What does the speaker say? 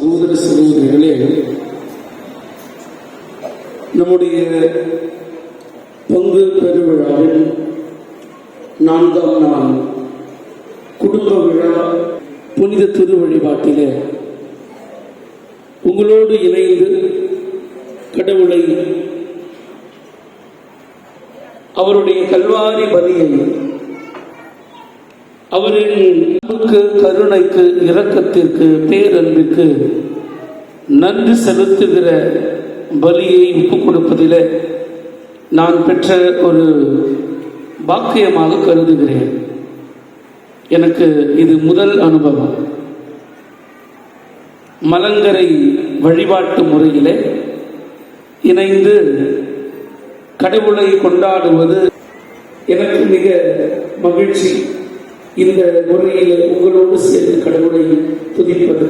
சகோதர சகோதரிகளே நம்முடைய பங்கு பெருவிழாவில் நான்காம் நாள் குடும்ப விழா புனித திரு வழிபாட்டிலே உங்களோடு இணைந்து கடவுளை அவருடைய கல்வாரி பலியை அவரின் அன்புக்கு கருணைக்கு இரக்கத்திற்கு பேரன்பிற்கு நன்றி செலுத்துகிற பலியை ஒப்புக் கொடுப்பதில் நான் பெற்ற ஒரு பாக்கியமாக கருதுகிறேன். எனக்கு இது முதல் அனுபவம். மலங்கரை வழிபாட்டு முறையிலே இணைந்து கடவுளை கொண்டாடுவது எனக்கு மிக மகிழ்ச்சி. இந்த முறையில் உங்களோடு சேர்ந்து கடவுளை துதிப்பது.